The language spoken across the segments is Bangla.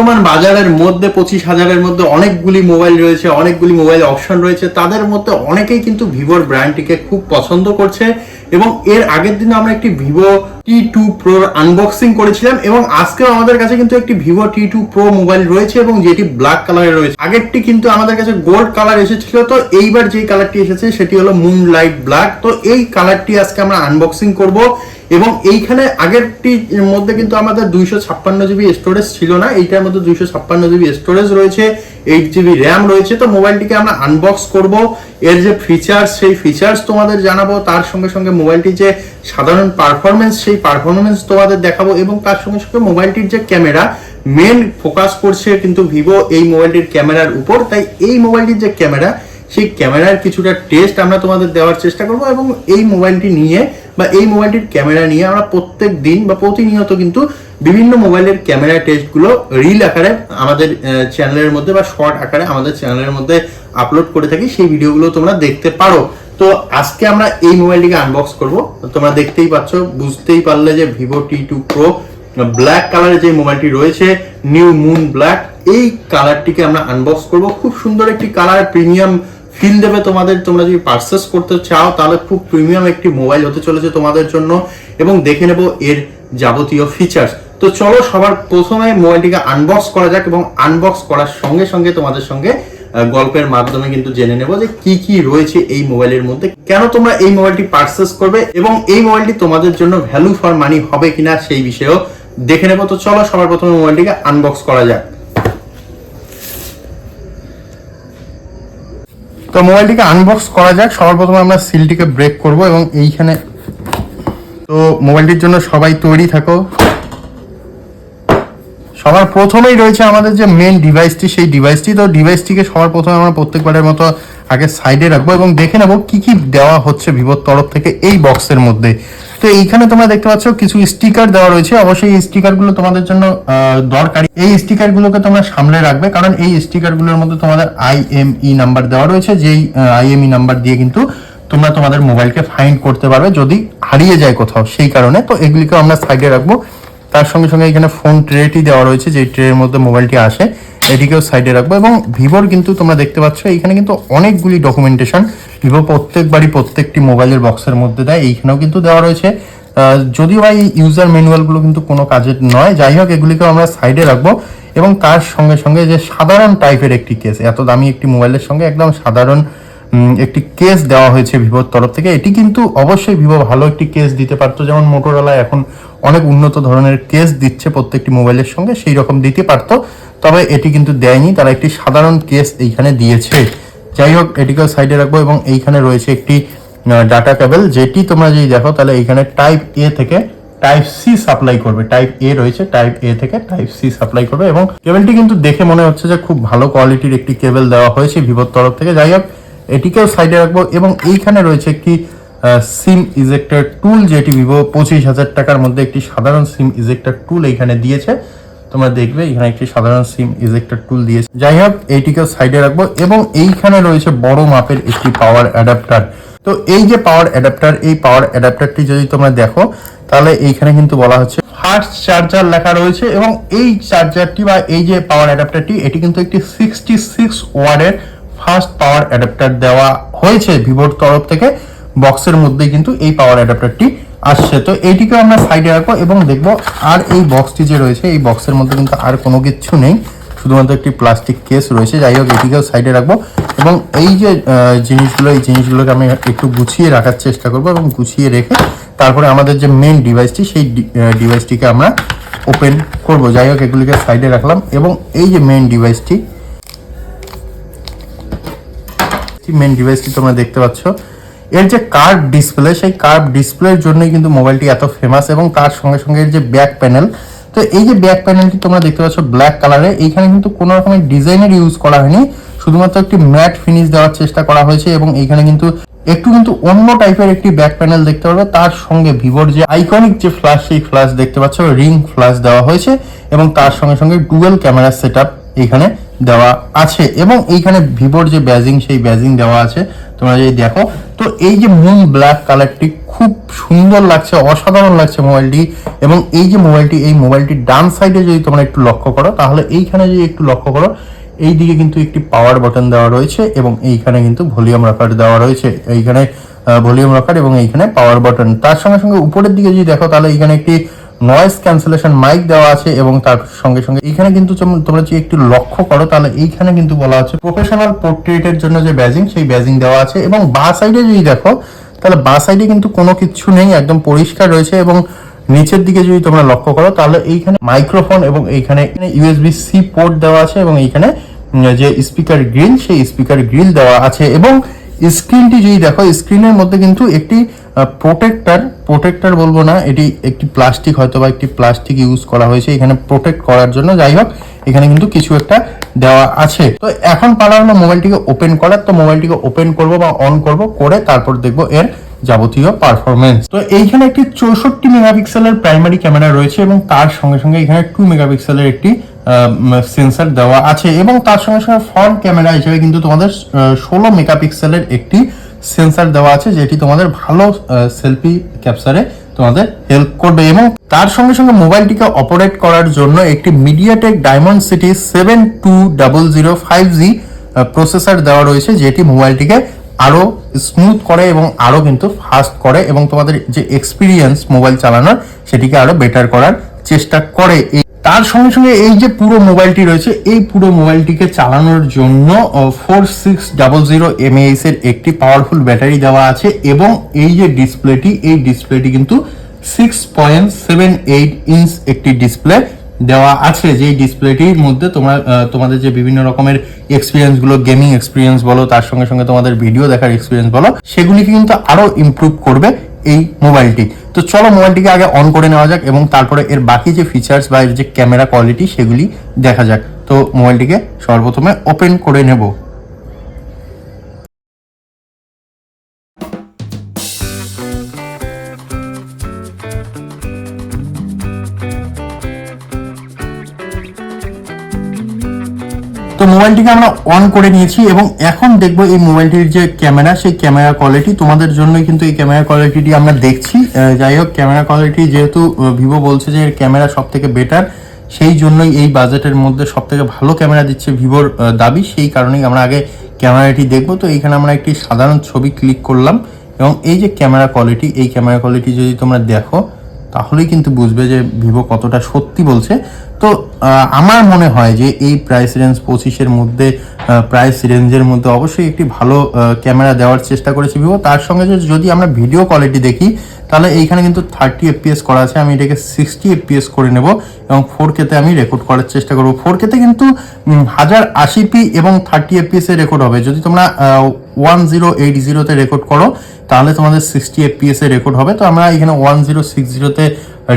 বর্তমান বাজারের মধ্যে পঁচিশ হাজারের মধ্যে অনেকগুলি মোবাইল রয়েছে, অনেকগুলি মোবাইল অপশন রয়েছে। তাদের মধ্যে অনেকেই কিন্তু ভিভোর ব্র্যান্ডটিকে খুব পছন্দ করছে এবং এর আগের দিনে আমরা একটি ভিভো টি টু প্রোর আনবক্সিং করেছিলাম এবং আজকেও আমাদের কাছে কিন্তু একটি Vivo T two pro mobile রয়েছে এবং যেটি ব্ল্যাক কালারের রয়েছে। আগেরটি কিন্তু আমাদের কাছে গোল্ড কালার এসেছিল, তো এইবার যে কালারটি এসেছে সেটি হলো মুন লাইট ব্ল্যাক তো এই কালারটি আজকে আমরা আনবক্সিং করব। এবং এইখানে আগেরটির মধ্যে কিন্তু আমাদের দুইশো ছাপ্পান্ন জিবি স্টোরেজ ছিল না, এইটার মধ্যে দুইশো ছাপ্পান্ন জিবি স্টোরেজ রয়েছে এইট জিবি র্যাম রয়েছে, তো মোবাইলটিকে আমরা আনবক্স করব। এর যে ফিচার্স সেই ফিচার্স তোমাদের জানাব, তার সঙ্গে সঙ্গে মোবাইলটির যে সাধারণ পারফরমেন্স সেই পারফরমেন্স তোমাদের দেখাবো এবং তার সঙ্গে সঙ্গে মোবাইলটির যে ক্যামেরা মেন ফোকাস করছে কিন্তু ভিভো এই মোবাইলটির ক্যামেরার উপর। তাই এই মোবাইলটির যে ক্যামেরা, সেই ক্যামেরার কিছুটা টেস্ট আমরা তোমাদের দেওয়ার চেষ্টা করব এবং এই মোবাইলটি নিয়ে বা এই মোবাইলটির ক্যামেরা নিয়ে আমরা প্রত্যেক দিন বা প্রতিনিয়ত কিন্তু বিভিন্ন মোবাইলের ক্যামেরা টেস্টগুলো রিল আকারে আমাদের চ্যানেলের মধ্যে বা শর্ট আকারে আমাদের চ্যানেলের মধ্যে আপলোড করে থাকি। সেই ভিডিওগুলো তোমরা দেখতে পারো। তো আজকে আমরা এই মোবাইলটিকে আনবক্স করব। তোমরা দেখতেই পাচ্ছ, বুঝতেই পারলে যে Vivo T two pro black কালারের যে মোবাইলটি রয়েছে নিউ মুন ব্ল্যাক এই কালারটিকে আমরা আনবক্স করব। খুব সুন্দর একটি কালার প্রিমিয়াম ফিল দেবে তোমাদের, তোমরা যদি পারচেস করতে চাও, তাহলে খুব প্রিমিয়াম একটি মোবাইল হতে চলেছে তোমাদের জন্য এবং দেখে নেব এর যাবতীয় ফিচার্স তো চলো সবার প্রথমে মোবাইলটিকে আনবক্স করা যাক এবং আনবক্স করার সঙ্গে সঙ্গে তোমাদের সঙ্গে গল্পের মাধ্যমে কিন্তু জেনে নেব যে কি কি রয়েছে এই মোবাইলের মধ্যে, কেন তোমরা এই মোবাইলটি পারচেস করবে এবং এই মোবাইলটি তোমাদের জন্য ভ্যালু ফর মানি হবে কিনা সেই বিষয়েও দেখে নেব। তো চলো সবার প্রথমে মোবাইলটিকে আনবক্স করা যাক। তো মোবাইলটিকে আনবক্স করা যাক। সবার প্রথমে আমরা সিলটিকে ব্রেক করব এবং এইখানে তো মোবাইলটির জন্য সবাই তৈরি থাকো। সবার প্রথমেই রয়েছে আমাদের যে মেন ডিভাইসটি সেই ডিভাইসটি তো ডিভাইসটিকে সবার প্রথমে আমরা প্রত্যেকবারের মতো আগে সাইডে রাখব এবং দেখে নেব কি কি দেওয়া হচ্ছে ভিভোর তরফ থেকে এই বক্সের মধ্যে। তো এইখানে তোমরা দেখতে পাচ্ছ কিছু স্টিকার দেওয়া রয়েছে। অবশ্যই এই স্টিকারগুলো তোমাদের জন্য দরকারি। এই স্টিকারগুলোকে তোমরা সামলে রাখবে কারণ এই স্টিকারগুলোর মধ্যে তোমাদের আইএমই নাম্বার দেওয়া রয়েছে। যেই আইএমই নাম্বার দিয়ে কিন্তু তোমরা তোমাদের মোবাইলকে ফাইন্ড করতে পারবে। যদি হারিয়ে যায় কোথাও সেই কারণে। তো এগুলিকে আমরা সাইডে রাখব। তার সঙ্গে সঙ্গে এখানে ফোন ট্রেটি দেওয়া রয়েছে যে ট্রের মধ্যে মোবাইলটি আসে এটিকেও সাইডে রাখব। এবং ভিভোর কিন্তু তোমরা দেখতে পাচ্ছ এখানে কিন্তু অনেকগুলি ডকুমেন্টেশন ভিভো প্রত্যেকবারই প্রত্যেকটি মোবাইলের বক্সের মধ্যে দেয়, এইখানেও কিন্তু দেওয়া রয়েছে। যদিও বা এই ইউজার ম্যানুয়ালগুলো কিন্তু কোনো কাজের নয়, যাই হোক, এগুলিকেও আমরা সাইডে রাখব। এবং তার সঙ্গে সঙ্গে যে সাধারণ টাইপের একটি কেস এত দামি একটি মোবাইলের সঙ্গে একদম সাধারণ একটি কেস দেওয়া হয়েছে ভিভোর তরফ থেকে। এটি কিন্তু অবশ্যই ভিভো ভালো একটি কেস দিতে পারতো। যেমন মোটোরোলা এখন অনেক উন্নত ধরনের কেস দিচ্ছে প্রত্যেকটি মোবাইলের সঙ্গে, সেই রকম দিতে পারতো। তবে এটি কিন্তু দেয়নি, তারা একটি সাধারণ কেস এইখানে দিয়েছে। যাই হোক, এটিকেও সাইডে রাখব এবং এইখানে রয়েছে একটি ডাটা কেবল যেটি তোমরা যদি দেখো, তাহলে এইখানে টাইপ এ থেকে টাইপ সি সাপ্লাই করবে। টাইপ এ রয়েছে টাইপ এ থেকে টাইপ সি সাপ্লাই করবে এবং কেবলটি কিন্তু দেখে মনে হচ্ছে যে খুব ভালো কোয়ালিটির একটি কেবল দেওয়া হয়েছে ভিভোর তরফ থেকে। যাই হোক এটিকেও সাইডে রাখব এবং এইখানে রয়েছে একটি সিম ইজেক্টর টুল যেটি ভিভো পঁচিশ হাজার টাকার মধ্যে একটি সাধারণ সিম ইজেক্টর টুল এইখানে দিয়েছে। তোমরা দেখবে এখানে একটি সাধারণ সিম ইজেক্টার টুল দিয়েছে। যাই হোক, এইটিকেও সাইডে রাখব এবং এইখানে রয়েছে বড় মাপের একটি পাওয়ার অ্যাডাপ্টার। তো এই যে পাওয়ার অ্যাডাপ্টার, এই পাওয়ার অ্যাডাপ্টারটি যদি তোমরা দেখো, তাহলে এইখানে কিন্তু বলা হচ্ছে ফার্স্ট চার্জার লেখা রয়েছে এবং এই চার্জারটি বা এই যে পাওয়ার অ্যাডাপ্টারটি, এটি কিন্তু একটি সিক্সটি সিক্স ওয়ার্ডের ফাস্ট পাওয়ার অ্যাডাপ্টার দেওয়া হয়েছে ভিভোর তরফ থেকে। বক্সের মধ্যেই কিন্তু এই পাওয়ার অ্যাডাপ্টারটি আসছে। তো এইটিকে আমরা সাইডে রাখব এবং দেখব আর এই বক্সটি যে রয়েছে, এই বক্সের মধ্যে কিন্তু আর কোনো কিছু নেই। শুধুমাত্র একটি প্লাস্টিক কেস রয়েছে। যাই হোক এটিকেও সাইডে রাখব এবং এই যে জিনিসগুলো, এই জিনিসগুলোকে আমি একটু গুছিয়ে রাখার চেষ্টা করব এবং গুছিয়ে রেখে তারপরে আমাদের যে মেন ডিভাইসটি সেই ডিভাইসটিকে আমরা ওপেন করব। যাই হোক, এগুলিকে সাইডে রাখলাম এবং এই যে মেন ডিভাইসটি মেন ডিভাইসটি তোমরা দেখতে পাচ্ছ। এর যে কার্ভ ডিসপ্লে সেই কার্ভ ডিসপ্লের জন্যই কিন্তু মোবাইলটি এত ফেমাস এবং তার সঙ্গে সঙ্গে এর যে ব্যাক প্যানেল তো এই যে ব্যাক প্যানেলটি তোমরা দেখতে পাচ্ছ ব্ল্যাক কালারে এইখানে কিন্তু কোনো রকমের ডিজাইনের ইউজ করা হয়নি। শুধুমাত্র একটি ম্যাট ফিনিশ দেওয়ার চেষ্টা করা হয়েছে এবং এইখানে কিন্তু একটু কিন্তু অন্য টাইপের একটি ব্যাক প্যানেল দেখতে পারবে। তার সঙ্গে ভিভোর যে আইকনিক যে ফ্ল্যাশ সেই ফ্ল্যাশ দেখতে পাচ্ছ রিং ফ্ল্যাশ দেওয়া হয়েছে এবং তার সঙ্গে সঙ্গে ডুয়েল ক্যামেরা সেট এখানে দেওয়া আছে এবং এইখানে ভিভোর যে ব্যাজিং, সেই ব্যাজিং দেওয়া আছে। তোমরা যদি দেখো, তো এই যে মুন ব্ল্যাক কালারটি খুব সুন্দর লাগছে, অসাধারণ লাগছে মোবাইলটি এবং এই যে মোবাইলটি, এই মোবাইলটির ডান সাইডে যদি তোমরা একটু লক্ষ্য করো, তাহলে এইখানে যদি একটু লক্ষ্য করো এই দিকে কিন্তু একটি পাওয়ার বাটন দেওয়া রয়েছে এবং এইখানে কিন্তু ভলিউম রাখার দেওয়া রয়েছে। এইখানে ভলিউম রাখার এবং এইখানে পাওয়ার বাটন তার সঙ্গে সঙ্গে উপরের দিকে যদি দেখো, তাহলে এইখানে একটি নয়েজ ক্যান্সেলেশন মাইক দেওয়া আছে এবং তার সঙ্গে সঙ্গে এখানে কিন্তু তোমরা যদি একটু লক্ষ্য করো, তাহলে এইখানে কিন্তু বলা আছে প্রফেশনাল পোর্ট্রেটের জন্য যে ব্যাজিং সেই ব্যাজিং দেওয়া আছে এবং বা সাইডে যদি দেখো, তাহলে বা সাইডে কিন্তু কোনো কিছু নেই, একদম পরিষ্কার রয়েছে এবং নিচের দিকে যদি তোমরা লক্ষ্য করো, তাহলে এইখানে মাইক্রোফোন এবং এইখানে ইউএসবি সি পোর্ট দেওয়া আছে এবং এইখানে যে স্পিকার গ্রিল সেই স্পিকার গ্রিল দেওয়া আছে এবং স্ক্রিনটি যদি দেখো, স্ক্রিনের মধ্যে কিন্তু একটি প্রোটেক্টর প্রোটেক্টর বলব না, এটি একটি প্লাস্টিক হয়তো বা একটি প্লাস্টিক ইউজ করা হয়েছে, এখানে প্রোটেক্ট করার জন্য। যাই হোক, এখানে কিন্তু কিছু একটা দেওয়া আছে। তো এখন পালা হলো মোবাইলটিকে ওপেন করার তো মোবাইলটিকে ওপেন করব বা অন করব, করে তারপর দেখব এর যাবতীয় পারফরমেন্স তো এইখানে একটি চৌষট্টি মেগাপিক্সেলের প্রাইমারি ক্যামেরা রয়েছে এবং তার সঙ্গে সঙ্গে এখানে টু মেগাপিক্সেলের একটি সেন্সর দেওয়া আছে এবং তার সঙ্গে সঙ্গে ফ্রন্ট ক্যামেরা হিসেবে কিন্তু তোমাদের ষোলো মেগাপিক্সেলের একটি সেন্সার দেওয়া আছে যেটি তোমাদের ভালো সেলফি ক্যাপচারে তোমাদের হেল্প করবে এবং তার সঙ্গে সঙ্গে মোবাইলটিকে অপারেট করার জন্য একটি MediaTek Dimensity seven two double zero five G processor দেওয়া রয়েছে যেটি মোবাইলটিকে আরও স্মুথ করে এবং আরও কিন্তু ফাস্ট করে এবং তোমাদের যে এক্সপিরিয়েন্স মোবাইল চালানোর, সেটিকে আরও বেটার করার চেষ্টা করে। তার সঙ্গে সঙ্গে এই যে পুরো মোবাইলটি রয়েছে, এই পুরো মোবাইলটিকে চালানোর জন্য four six double zero mAh এর একটি পাওয়ারফুল ব্যাটারি দেওয়া আছে এবং এই যে ডিসপ্লেটি এই ডিসপ্লেটি কিন্তু six point seven eight inch একটি ডিসপ্লে দেওয়া আছে। যে ডিসপ্লেটির মধ্যে তোমরা তোমাদের যে বিভিন্ন রকমের এক্সপিরিয়েন্সগুলো গেমিং এক্সপিরিয়েন্স বলো, তার সঙ্গে সঙ্গে তোমাদের ভিডিও দেখার এক্সপিরিয়েন্স বলো, সেগুলিকে কিন্তু আরও ইমপ্রুভ করবে এই মোবাইলটি। তো চলো মোবাইলটিকে আগে অন করে নেওয়া যাক এবং তারপরে এর বাকি যে ফিচার্স বা এর যে ক্যামেরা কোয়ালিটি সেগুলি দেখা যাক। তো মোবাইলটিকে সর্বপ্রথমে ওপেন করে নেব। মোবাইলটিকে আমরা অন করে নিয়েছি এবং এখন দেখব এই মোবাইলটির যে ক্যামেরা, সেই ক্যামেরা কোয়ালিটি তোমাদের জন্যই কিন্তু এই ক্যামেরা কোয়ালিটিটি আমরা দেখছি। যাই হোক, ক্যামেরা কোয়ালিটি যেহেতু ভিভো বলছে যে এর ক্যামেরা সব থেকে বেটার সেই জন্যই এই বাজেটের মধ্যে সব থেকে ভালো ক্যামেরা দিচ্ছে ভিভোর দাবি। সেই কারণেই আমরা আগে ক্যামেরাটি দেখব। তো এইখানে আমরা একটি সাধারণ ছবি ক্লিক করলাম এবং এই যে ক্যামেরা কোয়ালিটি এই ক্যামেরা কোয়ালিটি যদি তোমরা দেখো তাহলেই কিন্তু বুঝবে যে ভিভো কতটা সত্যি বলছে। তো আমার মনে হয় যে এই প্রাইস রেঞ্জ পঁচিশের মধ্যে প্রাইস রেঞ্জের মধ্যে অবশ্যই একটি ভালো ক্যামেরা দেওয়ার চেষ্টা করেছে ভিভো। তার সঙ্গে যদি আমরা ভিডিও কোয়ালিটি দেখি, তাহলে এইখানে কিন্তু থার্টি এফপিএস করা আছে। আমি এটাকে সিক্সটি এফপিএস করে নেব এবং ফোর কেতে আমি রেকর্ড করার চেষ্টা করব। ফোর কেতে কিন্তু হাজার আশি পি এবং থার্টি এফপিএস রেকর্ড হবে। যদি তোমরা ওয়ান জিরো এইট জিরোতে রেকর্ড করো, তাহলে তোমাদের সিক্সটি এফপিএস এ রেকর্ড হবে। তো আমরা এখানে ওয়ান জিরো সিক্স জিরোতে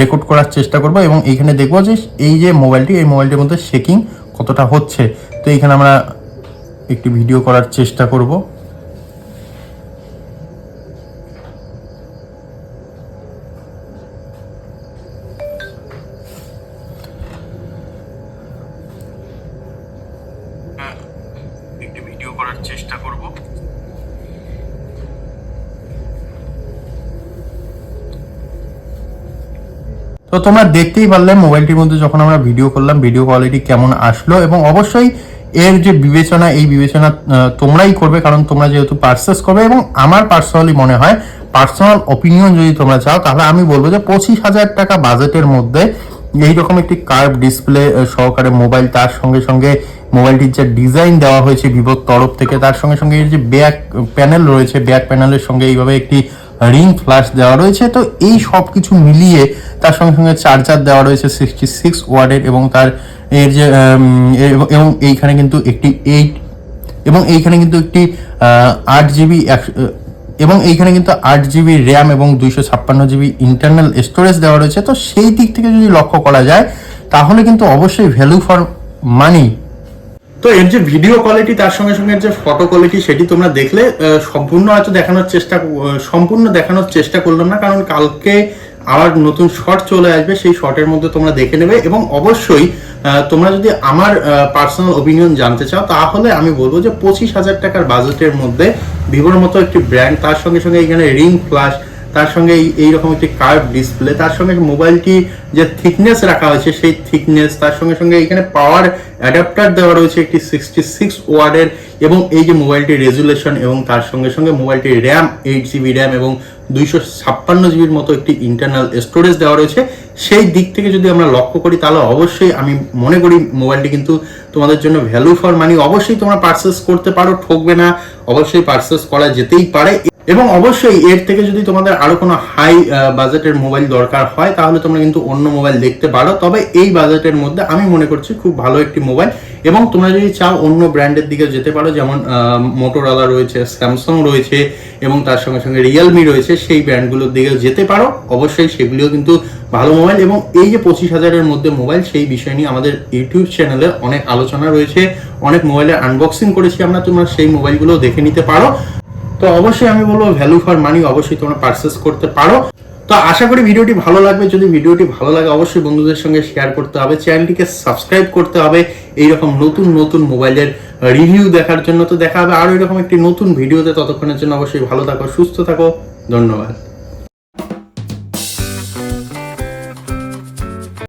রেকর্ড করার চেষ্টা করব এবং এইখানে দেখব যে এই যে মোবাইলটি এই মোবাইলটির মধ্যে শেকিং কতটা হচ্ছে। তো এইখানে আমরা একটি ভিডিও করার চেষ্টা করব। একটি ভিডিও করার চেষ্টা করব। তোমরা দেখতেই পারলে মোবাইলটির মধ্যে যখন আমরা ভিডিও করলাম ভিডিও কোয়ালিটি কেমন আসলো এবং অবশ্যই এর যে বিবেচনা, এই বিবেচনা তোমরাই করবে কারণ তোমরা যেহেতু পার্সেস করবে এবং আমার পার্সোনালি মনে হয় পার্সোনাল অপিনিয়ন যদি তোমরা চাও, তাহলে আমি বলব যে পঁচিশ হাজার টাকা বাজেটের মধ্যে এইরকম একটি কার্ভ ডিসপ্লে সহকারে মোবাইল তার সঙ্গে সঙ্গে মোবাইলটির যে ডিজাইন দেওয়া হয়েছে ভিভোর তরফ থেকে, তার সঙ্গে সঙ্গে এর যে ব্যাক প্যানেল রয়েছে ব্যাক প্যানেলের সঙ্গে এইভাবে একটি রিং ফ্ল্যাশ দেওয়া রয়েছে। তো এই সব কিছু মিলিয়ে তার সঙ্গে সঙ্গে চার্জার দেওয়া রয়েছে সিক্সটি সিক্স ওয়ার্ডের এবং তার এর যে এবং এইখানে কিন্তু একটি এইট এবং এইখানে কিন্তু একটি আট জিবি এবং এইখানে কিন্তু আট জিবি র্যাম এবং দুইশো ছাপ্পান্ন জিবি ইন্টারনাল স্টোরেজ দেওয়া রয়েছে। তো সেই দিক থেকে যদি লক্ষ্য করা যায়, তাহলে কিন্তু অবশ্যই ভ্যালু ফর মানি তো এর যে ভিডিও কোয়ালিটি তার সঙ্গে সঙ্গে যে ফটো কোয়ালিটি সেটি তোমরা দেখলে সম্পূর্ণ হয়তো দেখানোর চেষ্টা সম্পূর্ণ দেখানোর চেষ্টা করলাম না, কারণ কালকে আবার নতুন শর্ট চলে আসবে, সেই শর্টের মধ্যে তোমরা দেখে নেবে এবং অবশ্যই তোমরা যদি আমার পার্সোনাল ওপিনিয়ন জানতে চাও, তাহলে আমি বলব যে পঁচিশ হাজার টাকার বাজেটের মধ্যে ভিভোর মতো একটি ব্র্যান্ড তার সঙ্গে সঙ্গে এখানে রিং ফ্লাশ তার সঙ্গে এই, এইরকম একটি কার্ভ ডিসপ্লে তার সঙ্গে মোবাইলটি যে থিকনেস রাখা হয়েছে, সেই থিকনেস তার সঙ্গে সঙ্গে এখানে পাওয়ার অ্যাডাপ্টার দেওয়া রয়েছে একটি সিক্সটি সিক্স ওয়ার্ডের এবং এই যে মোবাইলটির রেজুলেশন এবং তার সঙ্গে সঙ্গে মোবাইলটির র্যাম এইট জিবি র্যাম এবং দুইশো ছাপ্পান্ন জিবির মতো একটি ইন্টারনাল স্টোরেজ দেওয়া রয়েছে। সেই দিক থেকে যদি আমরা লক্ষ্য করি, তাহলে অবশ্যই আমি মনে করি মোবাইলটি কিন্তু তোমাদের জন্য ভ্যালু ফর মানি অবশ্যই তোমরা পারচেস করতে পারো, ঠকবে না, অবশ্যই পার্সেস করা যেতেই পারে। এবং অবশ্যই এর থেকে যদি তোমাদের আরও কোনো হাই বাজেটের মোবাইল দরকার হয়, তাহলে তোমরা কিন্তু অন্য মোবাইল দেখতে পারো। তবে এই বাজেটের মধ্যে আমি মনে করছি খুব ভালো একটি মোবাইল। এবং তোমরা যদি চাও অন্য ব্র্যান্ডের দিকে যেতে পারো, যেমন মোটোরোলা রয়েছে স্যামসাং রয়েছে, এবং তার সঙ্গে সঙ্গে রিয়েলমি রয়েছে, সেই ব্র্যান্ডগুলোর দিকে যেতে পারো। অবশ্যই সেগুলিও কিন্তু ভালো মোবাইল এবং এই যে পঁচিশ হাজারের মধ্যে মোবাইল, সেই বিষয় নিয়ে আমাদের ইউটিউব চ্যানেলে অনেক আলোচনা রয়েছে, অনেক মোবাইলের আনবক্সিং করেছি আমরা, তোমরা সেই মোবাইলগুলো দেখে নিতে পারো। তো অবশ্যই আমি বলব ভ্যালু ফর মানি অবশ্যই তোমরা পারচেস করতে পারো। তো আশা করি ভিডিওটি ভালো লাগবে। যদি ভিডিওটি ভালো লাগে, অবশ্যই বন্ধুদের সঙ্গে শেয়ার করতে হবে। চ্যানেলটিকে সাবস্ক্রাইব করতে হবে। এইরকম নতুন নতুন মোবাইলের রিভিউ দেখার জন্য তো দেখা হবে। আরও এরকম একটি নতুন ভিডিওতে ততক্ষণের জন্য অবশ্যই ভালো থাকো, সুস্থ থাকো। ধন্যবাদ।